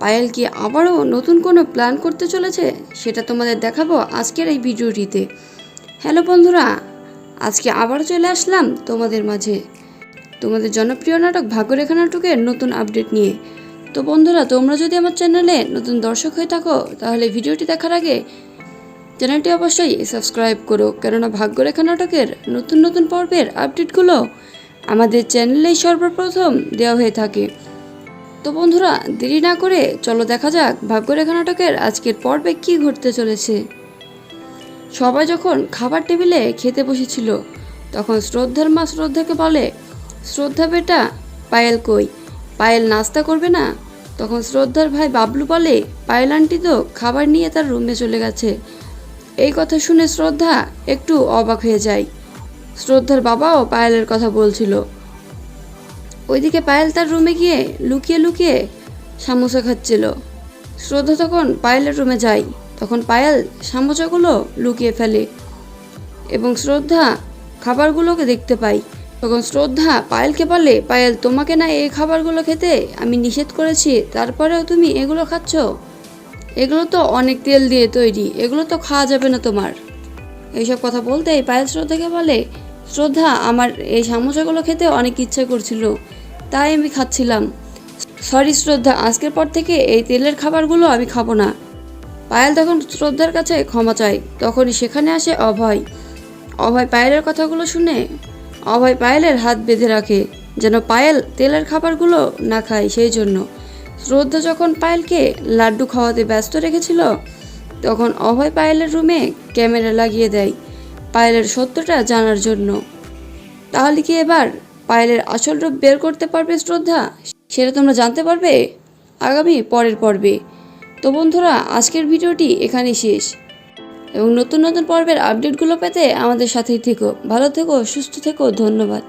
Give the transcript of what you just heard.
পায়েল কি আবারও নতুন কোনো প্ল্যান করতে চলেছে, সেটা তোমাদের দেখাবো আজকের এই ভিডিওটিতে। হ্যালো বন্ধুরা, আজকে আবার চলে আসলাম তোমাদের মাঝে। তোমাদের জনপ্রিয় নাটক ভাগ্যরেখা নাটকের নতুন আপডেট নিয়ে। তো বন্ধুরা, তোমরা যদি আমার চ্যানেলে নতুন দর্শক হয়ে থাকো, তাহলে ভিডিওটি দেখার আগে চ্যানেলটি অবশ্যই সাবস্ক্রাইব করো, কেননা ভাগ্যরেখা নাটকের নতুন নতুন পর্বের আপডেটগুলো আমাদের চ্যানেলেই সর্বপ্রথম দেওয়া হয়ে থাকে। তো বন্ধুরা, দেরি না করে চলো দেখা যাক ভাগ্যরেখা নাটকের আজকের পর্বে কী ঘটতে চলেছে। সবাই যখন খাবার টেবিলে খেতে বসেছিল, তখন শ্রদ্ধার মা শ্রদ্ধাকে বলে, শ্রদ্ধা বেটা, পায়েল কই? পায়েল নাস্তা করবে না? তখন শ্রদ্ধার ভাই বাবলু বলে, পায়েল আন্টি তো খাবার নিয়ে তার রুমে চলে গেছে। এই কথা শুনে শ্রদ্ধা একটু অবাক হয়ে যায়। শ্রদ্ধার বাবাও পায়েলের কথা বলছিল। ওইদিকে পায়েল তার রুমে গিয়ে লুকিয়ে লুকিয়ে সামোসা খাচ্ছিল। শ্রদ্ধা তখন পায়েলের রুমে যায়। তখন পায়েল সামোসাগুলো লুকিয়ে ফেলে এবং শ্রদ্ধা খাবারগুলোকে দেখতে পাই তখন শ্রদ্ধা পায়েলকে বলে, পায়েল, তোমাকে না এই খাবারগুলো খেতে আমি নিষেধ করেছি, তারপরেও তুমি এগুলো খাচ্ছ? এগুলো তো অনেক তেল দিয়ে তৈরি, এগুলো তো খাওয়া যাবে না তোমার। এইসব কথা বলতেই পায়েল শ্রদ্ধাকে বলে, শ্রদ্ধা, আমার এই সামোসাগুলো খেতে অনেক ইচ্ছা করছিল তাই আমি খাচ্ছিলাম। সরি, শ্রদ্ধা, আজকের পর থেকে এই তেলের খাবারগুলো আমি খাব না। পায়েল তখন শ্রদ্ধার কাছে ক্ষমা চায়। তখনই সেখানে আসে অভয়। অভয় পায়েলের কথাগুলো শুনে অভয় পায়েলের হাত বেঁধে রাখে, যেন পায়েল তেলের খাবারগুলো না খায় সেই জন্য। শ্রদ্ধা যখন পায়েলকে লাড্ডু খাওয়াতে ব্যস্ত রেখেছিল, তখন অভয় পায়েলের রুমে ক্যামেরা লাগিয়ে দেয় পায়েলের সত্যটা জানার জন্য। তাহলে কি এবার পায়েলের আসল রূপ বের করতে পারবে শ্রদ্ধা, সেটা তোমরা জানতে পারবে আগামী পরের পর্বে। তো বন্ধুরা, আজকের ভিডিওটি এখানেই শেষ। এবং নতুন নতুন পর্বের আপডেটগুলো পেতে আমাদের সাথেই থেকো। ভালো থেকো, সুস্থ থেকো, ধন্যবাদ।